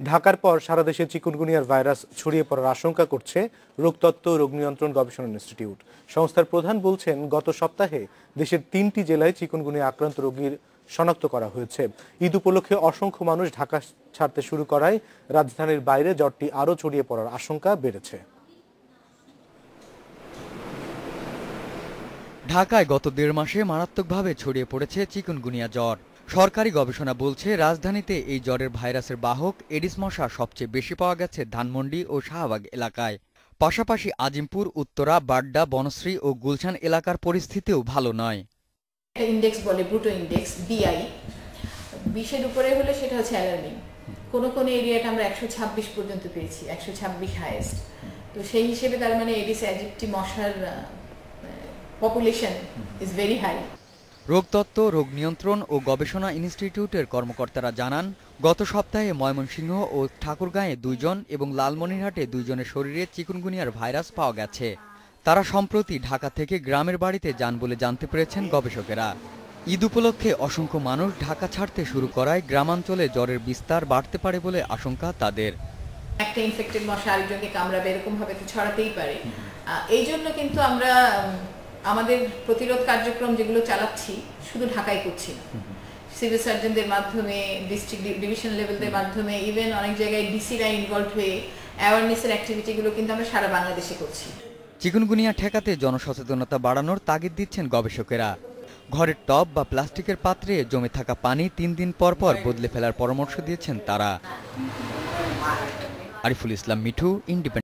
ঢাকার পর সারা দেশে চিকুনগুনিয়ার ভাইরাস ছড়িয়ে পড়ার আশঙ্কা করছে রোগতত্ত্ব রোগ নিয়ন্ত্রণ গবেষণা ইনস্টিটিউট। সংস্থার প্রধান বলছেন, গত সপ্তাহে দেশের তিনটি জেলায় চিকুনগুনিয়া আক্রান্ত রোগীর শনাক্ত করা হয়েছে। ঈদ উপলক্ষে অসংখ্য মানুষ ঢাকা ছাড়তে শুরু করায় রাজধানীর বাইরে জ্বরটি আরও ছড়িয়ে পড়ার আশঙ্কা বেড়েছে। ঢাকায় গত দেড় মাসে মারাত্মকভাবে ছড়িয়ে পড়েছে চিকুনগুনিয়া জ্বর। সরকারি গবেষণা বলছে, রাজধানীতে এই জ্বরের ভাইরাসের বাহক এডিস মশা সবচেয়ে বেশি পাওয়া গেছে ধানমন্ডি ও শাহবাগ এলাকায়। পাশাপাশি আজিমপুর, উত্তরা, বাড্ডা, বনশ্রী ও গুলশান এলাকার পরিস্থিতিও ভালো নয়। ইন্ডেক্স বলে ব্রুটো ইন্ডেক্স বিআই বিশের উপরে হলে সেটা হচ্ছে অ্যালার্মিং কোনো কোনো এরিয়াটা আমরা একশো ছাব্বিশ পর্যন্ত পেয়েছি, একশো ছাব্বিশ হাইয়েস্ট তো সেই হিসেবে তার মানে এডিস অ্যাজিপটি মশার পপুলেশন ইজ ভেরি হাই রোগতত্ত্ব রোগ নিয়ন্ত্রণ ও গবেষণা ইনস্টিটিউটের কর্মকর্তারা জানান গত সপ্তাহে ময়মনসিংহ ও ঠাকুরগাঁয়ে দুইজন এবং লালমনিরহাটে দুইজনের শরীরে চিকুনগুনিয়ার ভাইরাস পাওয়া গেছে। তারা সম্প্রতি ঢাকা থেকে গ্রামের বাড়িতে যান বলে জানতে পেরেছেন গবেষকেরা। ঈদ উপলক্ষে অসংখ্য মানুষ ঢাকা ছাড়তে শুরু করায় গ্রামাঞ্চলে জ্বরের বিস্তার বাড়তে পারে বলে আশঙ্কা তাদের। একটা ইনফেক্টেড মশা আরেকজনকে কামড়াবে এরকম ভাবে তো ছড়াতেই পারে। এই জন্য কিন্তু আমরা আমাদের প্রতিরোধ কার্যক্রম যেগুলো চালাচ্ছি শুধু ঢাকায় করছি না। সিভিল সার্জনদের মাধ্যমে ডিস্ট্রিক্ট ডিভিশন লেভেলদের মাধ্যমে ইভেন অনেক জায়গায় ডিসিরা ইনভলভ হয়ে অ্যাওয়ারনেসের অ্যাক্টিভিটিগুলো কিন্তু আমরা সারা বাংলাদেশে করছি। চিকুনগুনিয়া ঠেকাতে জনসচেতনতা বাড়ানোর তাগিদ দিচ্ছেন গবেষকেরা। ঘরের টব বা প্লাস্টিকের পাত্রে জমে থাকা পানি তিন দিন পর পর বদলে ফেলার পরামর্শ দিয়েছেন তারা। আরিফুল ইসলাম মিঠু ইন্ডিপেন্ডেন্ট